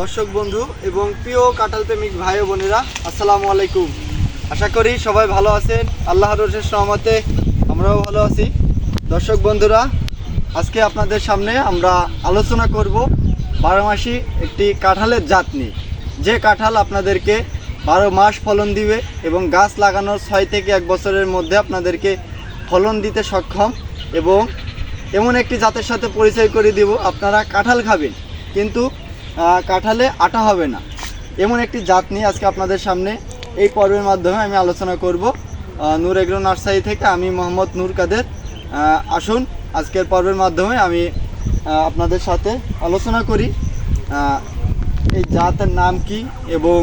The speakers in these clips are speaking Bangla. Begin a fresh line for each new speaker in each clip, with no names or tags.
দর্শক বন্ধু এবং প্রিয় কাঁঠাল প্রেমিক ভাই বোনেরা, আসসালামু আলাইকুম। আশা করি সবাই ভালো আছেন। আল্লাহর রসের সহমতে আমরাও ভালো আছি। দর্শক বন্ধুরা, আজকে আপনাদের সামনে আমরা আলোচনা করব বারোমাসি একটি কাঁঠালের জাত নিয়ে। যে কাঁঠাল আপনাদেরকে বারো মাস ফলন দিবে এবং গাছ লাগানোর ছয় থেকে এক বছরের মধ্যে আপনাদেরকে ফলন দিতে সক্ষম এবং এমন একটি জাতের সাথে পরিচয় করে দিব, আপনারা কাঁঠাল খাবেন। কিন্তু কাঁঠালে আটা হবে না। এমন একটি জাত নিয়ে আজকে আপনাদের সামনে এই পর্বের মাধ্যমে আমি আলোচনা করব। নূর এগ্রো নার্সারি থেকে আমি মোহাম্মদ নূর কাদের। আসুন, আজকের পর্বের মাধ্যমে আমি আপনাদের সাথে আলোচনা করি। এই জাতের নাম কি এবং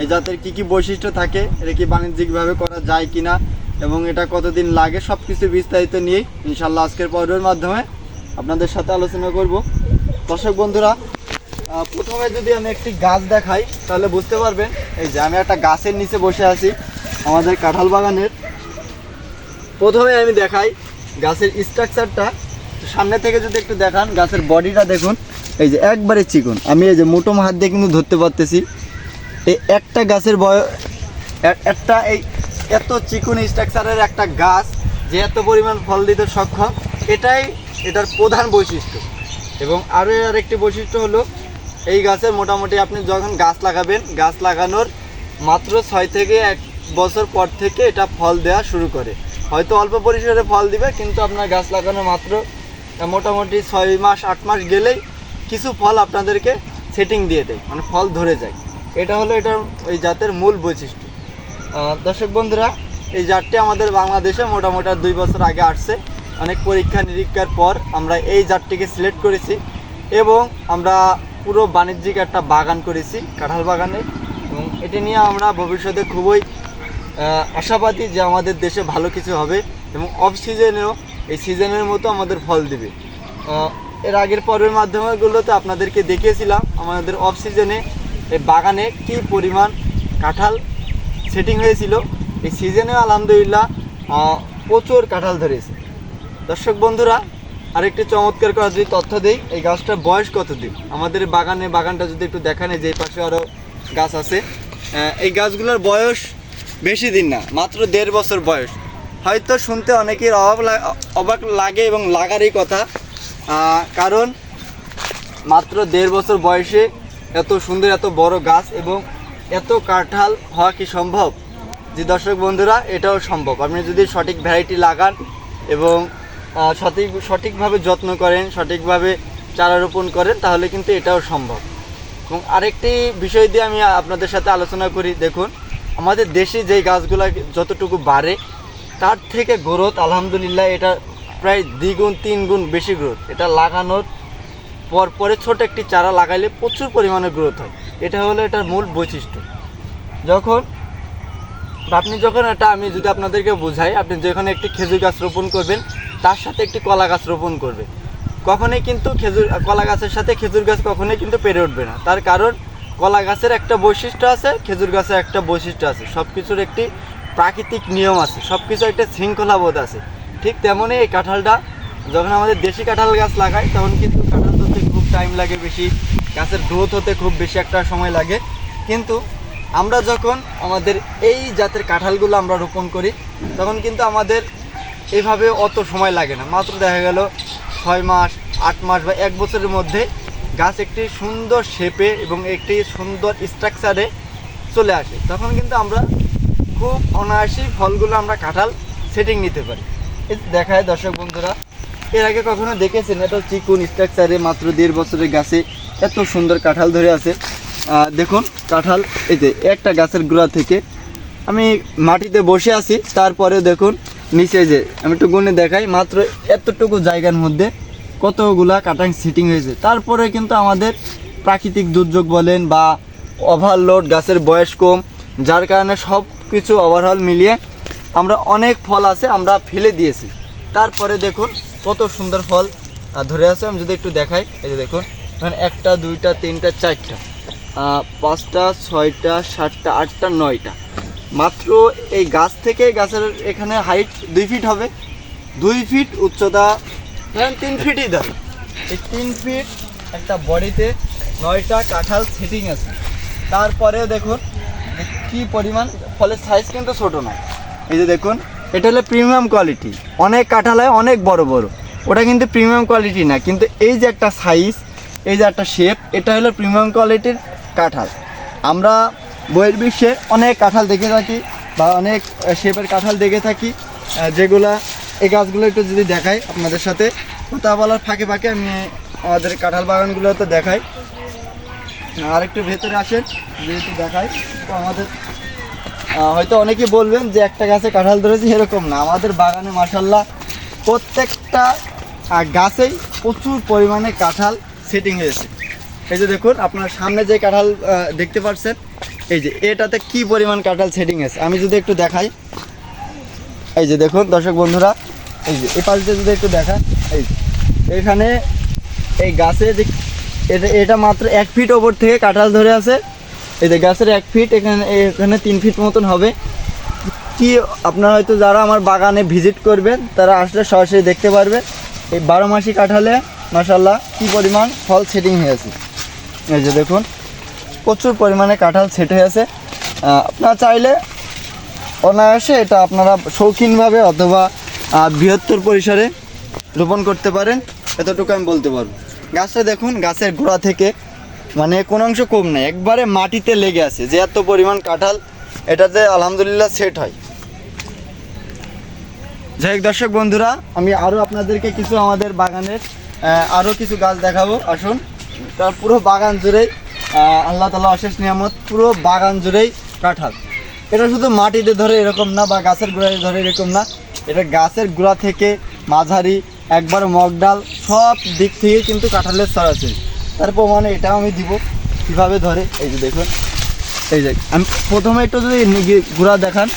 এই জাতের কি কি বৈশিষ্ট্য থাকে, এটা কি বাণিজ্যিকভাবে করা যায় কিনা এবং এটা কতদিন লাগে সব কিছু বিস্তারিত নিয়েই ইনশাল্লাহ আজকের পর্বের মাধ্যমে আপনাদের সাথে আলোচনা করব। দর্শক বন্ধুরা প্রথমে যদি আমি একটি গাছ দেখাই, তাহলে বুঝতে পারবেন, এই যে আমি একটা গাছের নিচে বসে আছি, আমাদের কাঁঠাল বাগানের। প্রথমে আমি দেখাই গাছের স্ট্রাকচারটা। সামনে থেকে যদি একটু দেখান, গাছের বডিটা দেখুন। এই যে একবারে চিকন। আমি এই যে মোটম হাত দিয়ে কিন্তু ধরতে পারতেছি। এই একটা গাছের বয় একটা এই এত চিকন স্ট্রাকচারের একটা গাছ যে এত পরিমাণ ফল দিতে সক্ষম, এটাই এটার প্রধান বৈশিষ্ট্য। এবং আরও আর একটি বৈশিষ্ট্য হলো এই গাছের মোটামুটি আপনি যখন গাছ লাগাবেন, গাছ লাগানোর মাত্র ছয় থেকে এক বছর পর থেকে এটা ফল দেওয়া শুরু করে। হয়তো অল্প পরিসরে ফল দিবে, কিন্তু আপনার গাছ লাগানো মাত্র মোটামুটি ছয় মাস, আট মাস গেলেই কিছু ফল আপনাদেরকে সেটিং দিয়ে দেয় মানে ফল ধরে যায়। এটা হলো এটার ওই জাতের মূল বৈশিষ্ট্য। দর্শক বন্ধুরা, এই জাতটি আমাদের বাংলাদেশে মোটামুটি দুই বছর আগে আসছে। অনেক পরীক্ষা নিরীক্ষার পর আমরা এই জাতটিকে সিলেক্ট করেছি এবং আমরা পুরো বাণিজ্যিক একটা বাগান করেছি, কাঁঠাল বাগানে এবং এটি নিয়ে আমরা ভবিষ্যতে খুবই আশাবাদী যে আমাদের দেশে ভালো কিছু হবে এবং অফ সিজনেও এই সিজনের মতো আমাদের ফল দিবে। এর আগের পর্বের মাধ্যমেগুলোতে আপনাদেরকে দেখিয়েছিলাম আমাদের অফ সিজনে এই বাগানে কি পরিমাণ কাঁঠাল সেটিং হয়েছিল। এই সিজনে আলহামদুলিল্লাহ প্রচুর কাঁঠাল ধরেছে। দর্শক বন্ধুরা আরেকটি চমৎকার করা যদি তথ্য দেই, এই গাছটার বয়স কতদিন আমাদের বাগানে, বাগানটা যদি একটু দেখান যে পাশে আরও গাছ আছে। এই গাছগুলোর বয়স বেশি দিন না, মাত্র দেড় বছর বয়স। হয়তো শুনতে অনেকের অভাব অবাক লাগে এবং লাগারই কথা কারণ মাত্র দেড় বছর বয়সে এত সুন্দর, এত বড় গাছ এবং এত কাঁঠাল হওয়া কি সম্ভব? যে দর্শক বন্ধুরা, এটাও সম্ভব। আপনি যদি সঠিক ভ্যারাইটি লাগান এবং সঠিক সঠিকভাবে যত্ন করেন, সঠিকভাবে চারা রোপণ করেন, তাহলে কিন্তু এটাও সম্ভব। এবং আরেকটি বিষয় দিয়ে আমি আপনাদের সাথে আলোচনা করি, দেখুন, আমাদের দেশে যেই গাছগুলো যতটুকু বাড়ে, তার থেকে গ্রোথ আলহামদুলিল্লাহ, এটা প্রায় দ্বিগুণ তিন গুণ বেশি গ্রোথ এটা লাগানোর পর পরে ছোট একটি চারা লাগাইলে প্রচুর পরিমাণে গ্রোথ হয়। এটা হলো এটার মূল বৈশিষ্ট্য। যখন আপনি যখন এটা আমি যদি আপনাদেরকে বোঝাই, আপনি যেখানে একটি খেজুর গাছ রোপণ করবেন তার সাথে একটি কলা গাছ রোপণ করবে। কখনোই কিন্তু খেজুর, কলা গাছের সাথে খেজুর গাছ কখনোই কিন্তু পেরে উঠবে না। তার কারণ, কলা গাছের একটা বৈশিষ্ট্য আছে, খেজুর গাছের একটা বৈশিষ্ট্য আছে। সব কিছুর একটি প্রাকৃতিক নিয়ম আছে সব কিছু একটা শৃঙ্খলাবোধ আছে। ঠিক তেমনই এই কাঁঠালটা, যখন আমাদের দেশি কাঁঠাল গাছ লাগাই, তখন কিন্তু কাঁঠাল ধরতে খুব টাইম লাগে বেশি, গাছের গ্রোথ হতে খুব বেশি একটা সময় লাগে। কিন্তু আমরা যখন আমাদের এই জাতের কাঁঠালগুলো আমরা রোপণ করি, তখন কিন্তু আমাদের এভাবে অত সময় লাগে না। মাত্র দেখা গেল ছয় মাস, আট মাস বা এক বছরের মধ্যে গাছ একটি সুন্দর শেপে এবং একটি সুন্দর স্ট্রাকচারে চলে আসে। তখন কিন্তু আমরা খুব অনায়াসই ফলগুলো আমরা কাঁঠাল সেটিং নিতে পারি। দেখায় দর্শক বন্ধুরা, এর আগে কখনো দেখেছেন এত চিকুন স্ট্রাকচারে মাত্র দেড় বছরের গাছে এত সুন্দর কাঁঠাল ধরে আছে? দেখুন, কাঁঠাল, এই যে একটা গাছের গোড়া থেকে আমি মাটিতে বসে আছি, তারপরে দেখুন নিচে যে, আমি একটু গুনে দেখাই, মাত্র এতটুকু জায়গার মধ্যে কতগুলা কাটাং সিটিং হয়েছে। তারপরে কিন্তু আমাদের প্রাকৃতিক দুর্যোগ বলেন বা ওভারলোড গাছের বয়স কম, যার কারণে সব কিছু ওভারঅল মিলিয়ে আমরা অনেক ফল আছে, আমরা ফেলে দিয়েছি। তারপরে দেখুন, কত সুন্দর ফল ধরে আছে, আমি যদি একটু দেখাই, এই যে দেখুন এখানে একটা, দুইটা, তিনটা, চারটা পাঁচটা, ছয়টা, সাতটা, আটটা, নয়টা। মাত্র এই গাছ থেকে গাছের এখানে হাইট দুই ফিট হবে। দুই ফিট উচ্চতা তিন ফিটই ধরে এই তিন ফিট একটা বডিতে নয়টা কাঁঠাল সেটিং আছে। তারপরেও দেখুন কি পরিমাণ ফলের সাইজ কিন্তু ছোটো নয় এই যে দেখুন, এটা হলো প্রিমিয়াম কোয়ালিটি অনেক কাঁঠাল হয়, অনেক বড় বড়। ওটা কিন্তু প্রিমিয়াম কোয়ালিটি না, কিন্তু এই যে একটা সাইজ এই যে একটা শেপ এটা হলো প্রিমিয়াম কোয়ালিটির কাঁঠাল। আমরা বইয়ের বিশ্বে অনেক কাঁঠাল দেখে থাকি বা অনেক শেপের কাঁঠাল দেখে থাকি যেগুলা এই গাছগুলো একটু যদি দেখাই আপনাদের সাথে, কথা বলার ফাঁকে ফাঁকে আমি আমাদের কাঁঠাল বাগানগুলোতে দেখাই। আর একটু ভেতরে আসেন, যেহেতু দেখাই, তো আমাদের হয়তো অনেকে বলবেন যে একটা গাছে কাঁঠাল ধরেছে, এরকম না। আমাদের বাগানে মাসাল্লাহ প্রত্যেকটা গাছেই প্রচুর পরিমাণে কাঁঠাল সেটিং হয়েছে। এই যে দেখুন, আপনার সামনে যে কাঁঠাল দেখতে পাচ্ছেন এই যে, এটাতে কি পরিমাণ কাঁঠাল সেটিং আছে? আমি যদি একটু দেখাই। এই যে দেখুন, দর্শক বন্ধুরা, এই যে এই পাশে যদি একটু দেখা এই এখানে এই গাছে যে, এটা এটা মাত্র এক ফিট ওপর থেকে কাঁঠাল ধরে আছে। এই যে গাছের এক ফিট এখানে এখানে তিন ফিট মতন হবে। কি, আপনারা হয়তো যারা আমার বাগানে ভিজিট করবেন, তারা আসলে সরাসরি দেখতে পারবে এই বারো মাসি কাঁঠালে মাসাল্লাহ কি পরিমাণ ফল সেটিং হয়েছে এই যে দেখুন প্রচুর পরিমাণে কাঁঠাল সেট হয়েছে আহ, আপনারা চাইলে অনায়াসে এটা আপনারা শৌখিনভাবে অথবা বৃহত্তর পরিসরে রোপণ করতে পারেন। এতটুকু আমি বলতে পারব। গাছটা দেখুন গাছের গোড়া থেকে মানে কোনো অংশ কম নেই একবারে মাটিতে লেগে আছে। যে এত পরিমাণ কাঁঠাল এটাতে আলহামদুলিল্লাহ সেট হয়। যাই হোক দর্শক বন্ধুরা আমি আরও আপনাদেরকে কিছু আমাদের বাগানের আরও কিছু গাছ দেখাবো। আসুন তার পুরো বাগান জুড়েই আল্লাহ তালা অশেষ নিয়ামত, পুরো বাগান জুড়েই কাঁঠাল। এটা শুধু মাটিতে ধরে এরকম না, বা গাছের গোড়ায় ধরে এরকম না। এটা গাছের গোড়া থেকে মাঝারি, একবার মগডাল সব দিক থেকে কিন্তু কাঁঠালের সরাসরি। তার প্রমাণে এটাও আমি দিব, কীভাবে ধরে। এই যে দেখুন, এই যে, আমি প্রথমে একটু যদি গুড়া দেখান।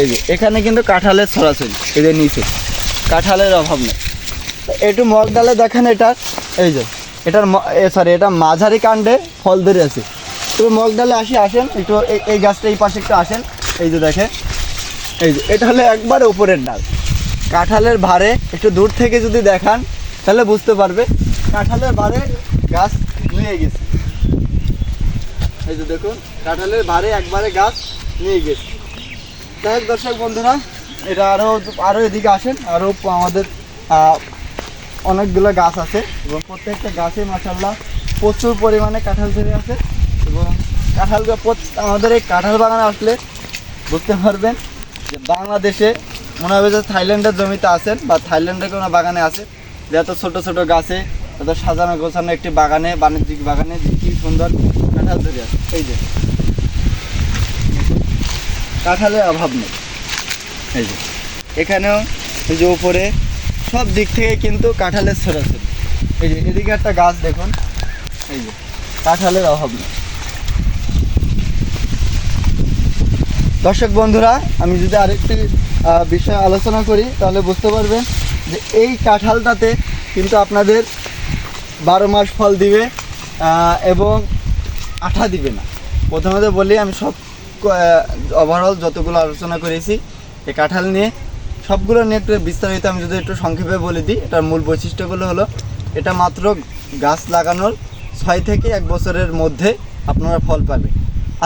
এই যে, এখানে কিন্তু কাঁঠালের সরাসরি, এই যে নিচে। কাঁঠালের অভাব নেই। একটু মগ ডালে দেখেন এটা। এই যে এটার সরি এটা মাঝারি কাণ্ডে ফল ধরে আছে। তবে মগ ডালে আসি, আসেন, একটু এই- গাছটা এই পাশে একটু আসেন, এই যে দেখে এই যে, এটা হলো একবারে উপরের ডাল। কাঁঠালের ভারে একটু দূর থেকে যদি দেখান, তাহলে বুঝতে পারবে, কাঁঠালের ভারে গাছ নিয়ে গেছে। এই যে দেখুন, কাঁঠালের ভারে একবারে গাছ নিয়ে গেছে। দর্শক বন্ধুরা, এটা আরও আরও এদিকে আসেন আরও আমাদের অনেকগুলো গাছ আছে এবং প্রত্যেকটা গাছে মাসাল্লাহ প্রচুর পরিমাণে কাঁঠাল ধরে আছে এবং কাঁঠাল আমাদের এই কাঁঠাল বাগানে আসলে বুঝতে পারবেন যে বাংলাদেশে মনে হবে যে থাইল্যান্ডের জমিতে আছেন বা থাইল্যান্ডের কোনো বাগানে আছে। এত ছোটো ছোটো গাছে এত সাজানো গোছানো একটি বাগানে, বাণিজ্যিক বাগানে যে কি সুন্দর কাঁঠাল ধরে আছে। এই যে। কাঁঠালের অভাব নেই। এই যে। এখানেও এই যে উপরে সব দিক থেকে কিন্তু কাঁঠালের ছড়াছড়ি এই যে, এদিকে একটা গাছ দেখুন। এই যে, কাঁঠালের অভাব নেই। দর্শক বন্ধুরা, আমি যদি আরেকটি বিষয় আলোচনা করি, তাহলে বুঝতে পারবেন যে এই কাঁঠালটাতে কিন্তু আপনাদের বারো মাস ফল দিবে এবং আঠা দিবে না। প্রথমত বলি, আমি সব ওভারঅল যতগুলো আলোচনা করেছি, এই কাঁঠাল নিয়ে সবগুলো নিয়ে একটু বিস্তারিত আমি যদি একটু সংক্ষেপে বলে দিই, এটার মূল বৈশিষ্ট্যগুলো হলো, এটা মাত্র গাছ লাগানোর ছয় থেকে এক বছরের মধ্যে আপনারা ফল পাবেন।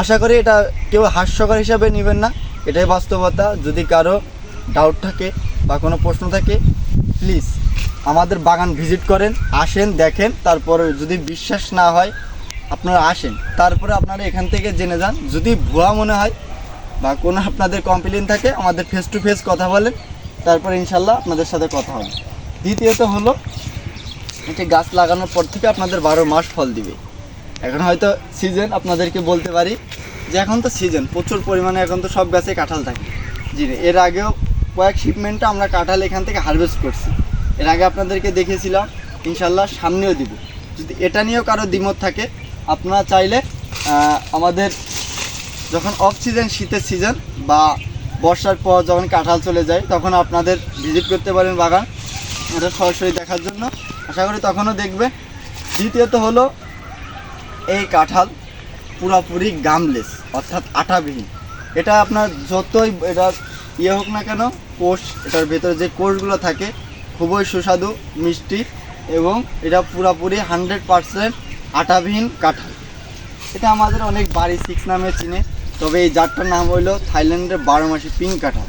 আশা করি এটা কেউ হাস্যকর হিসাবে নেবেন না, এটাই বাস্তবতা। যদি কারও ডাউট থাকে বা কোনো প্রশ্ন থাকে প্লিজ আমাদের বাগান ভিজিট করেন, আসেন, দেখেন, তারপরে যদি বিশ্বাস না হয়, আপনারা আসেন। তারপরে আপনারা এখান থেকে জেনে যান। যদি ভুয়া মনে হয় বা কোনো আপনাদের কমপ্লেন থাকে, আমাদের ফেস টু ফেস কথা বলেন, তারপরে ইনশাল্লাহ আপনাদের সাথে কথা হবে। দ্বিতীয়ত হলো এটি গাছ লাগানোর পর থেকে আপনাদের বারো মাস ফল দিবে। এখন হয়তো সিজন আপনাদেরকে বলতে পারি যে এখন তো সিজন প্রচুর পরিমাণে এখন তো সব গাছে কাঁঠাল থাকে। জি, এর আগেও কয়েক শিপমেন্টে আমরা কাঁঠাল এখান থেকে হারভেস্ট করছি। এর আগে আপনাদেরকে দেখেছিলাম, ইনশাল্লাহ সামনেও দিব। যদি এটা নিয়েও কারও দ্বিমত থাকে, আপনারা চাইলে আমাদের যখন অফ সিজন শীতের সিজন বা বর্ষার পর যখন কাঁঠাল চলে যায়, তখন আপনাদের ভিজিট করতে পারেন বাগান। এটা সরাসরি দেখার জন্য। আশা করি তখনও দেখবে। দ্বিতীয়ত হলো এই কাঁঠাল পুরাপুরি গামলেস অর্থাৎ আটাবিহীন এটা আপনার যতই, এটা ইয়ে হোক না কেন, কোষ, এটার ভেতরে যে কোষগুলো থাকে, খুবই সুস্বাদু, মিষ্টি এবং এটা পুরাপুরি হান্ড্রেড পারসেন্ট আটাবিহীন কাঁঠাল। এটা আমাদের অনেক বাড়ি সিক্স নামে চিনে। তবে এই জাতটার নাম হইল থাইল্যান্ডের বারো মাসি পিঙ্ক কাঁঠাল।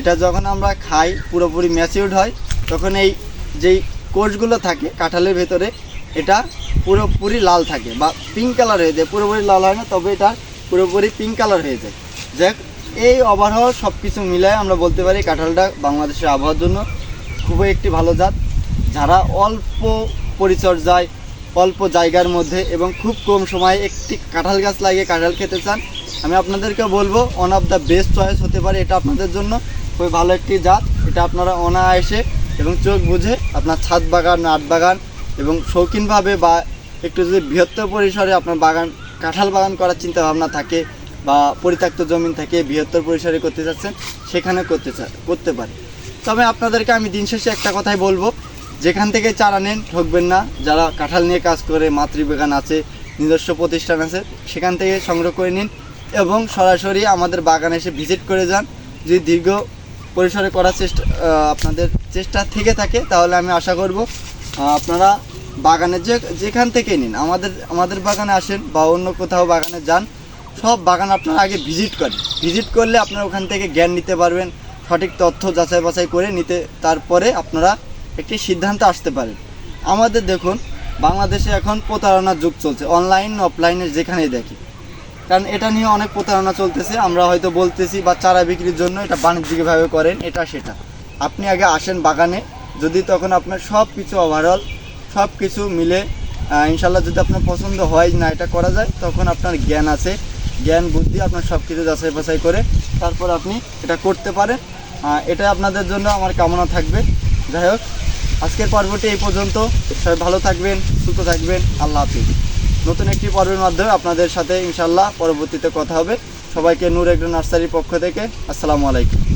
এটা যখন আমরা খাই, পুরোপুরি ম্যাচিউর্ড হয়, তখন এই যেই কোষগুলো থাকে কাঁঠালের ভেতরে, এটা পুরোপুরি লাল থাকে বা পিঙ্ক কালার হয়ে যায়। পুরোপুরি লাল হয় না, তবে এটা পুরোপুরি পিঙ্ক কালার হয়ে যায়। যাক, এই ওভারঅল সব কিছু মিলায় আমরা বলতে পারি কাঁঠালটা বাংলাদেশের আবহাওয়ার জন্য খুবই একটি ভালো জাত। যারা অল্প পরিচর্যায়, অল্প জায়গার মধ্যে এবং খুব কম সময়ে একটি কাঁঠাল গাছ লাগিয়ে কাঁঠাল খেতে চান আমি আপনাদেরকে বলব one of the best choice হতে পারে এটা আপনাদের জন্য। খুবই ভালো একটি জাত। এটা আপনারা অনায়াসে এবং চোখ বুঝে আপনার ছাদ বাগান, আট বাগান এবং শৌখিনভাবে বা একটু যদি বৃহত্তর পরিসরে আপনার বাগান, কাঁঠাল বাগান করার চিন্তা ভাবনা থাকে বা পরিত্যক্ত জমিন থেকে বৃহত্তর পরিসরে করতে চাচ্ছেন, সেখানে করতে চা করতে পারে। তবে আপনাদেরকে আমি দিন শেষে একটা কথাই বলব, যেখান থেকে চারা নেন, ঠকবেন না। যারা কাঁঠাল নিয়ে কাজ করে মাতৃবাগান আছে, নিজস্ব প্রতিষ্ঠান আছে, সেখান থেকে সংগ্রহ করে নিন। এবং সরাসরি আমাদের বাগানে এসে ভিজিট করে যান। যদি দীর্ঘ পরিসরে করার চেষ্টা আপনাদের চেষ্টা থেকে থাকে, তাহলে আমি আশা করব আপনারা বাগানে যে, যেখান থেকে নিন, আমাদের আমাদের বাগানে আসেন বা অন্য কোথাও বাগানে যান, সব বাগান আপনারা আগে ভিজিট করেন। ভিজিট করলে আপনারা ওখান থেকে জ্ঞান নিতে পারবেন, সঠিক তথ্য যাচাই বাছাই করে নিতে, তারপরে আপনারা একটি সিদ্ধান্ত আসতে পারেন। আমাদের দেখুন, বাংলাদেশে এখন প্রতারণার যুগ চলছে অনলাইন অফলাইনে যেখানেই দেখি। কারণ এটা নিয়ে অনেক প্রতারণা চলতেছে। আমরা হয়তো বলতেছি বা চারা বিক্রির জন্য এটা বাণিজ্যিকভাবে করেন, এটা সেটা। আপনি আগে আসেন বাগানে, যদি তখন আপনার সব কিছু ওভারঅল সব কিছু মিলে ইনশাল্লাহ যদি আপনার পছন্দ হয় না এটা করা যায়, তখন আপনার জ্ঞান আছে। জ্ঞান, বুদ্ধি আপনার সব কিছু যাচাই বাছাই করে তারপর আপনি এটা করতে পারেন। এটা আপনাদের জন্য আমার কামনা থাকবে। যাই হোক, আজকের পর্বটি এই পর্যন্ত। সবাই ভালো থাকবেন, সুস্থ থাকবেন। আল্লাহ হাফিজ। নতুন একটি পর্বের মাধ্যমে আপনাদের সাথে ইনশাল্লাহ পরবর্তীতে কথা হবে। সবাইকে নূর একটু নার্সারির পক্ষ থেকে আসসালামু আলাইকুম।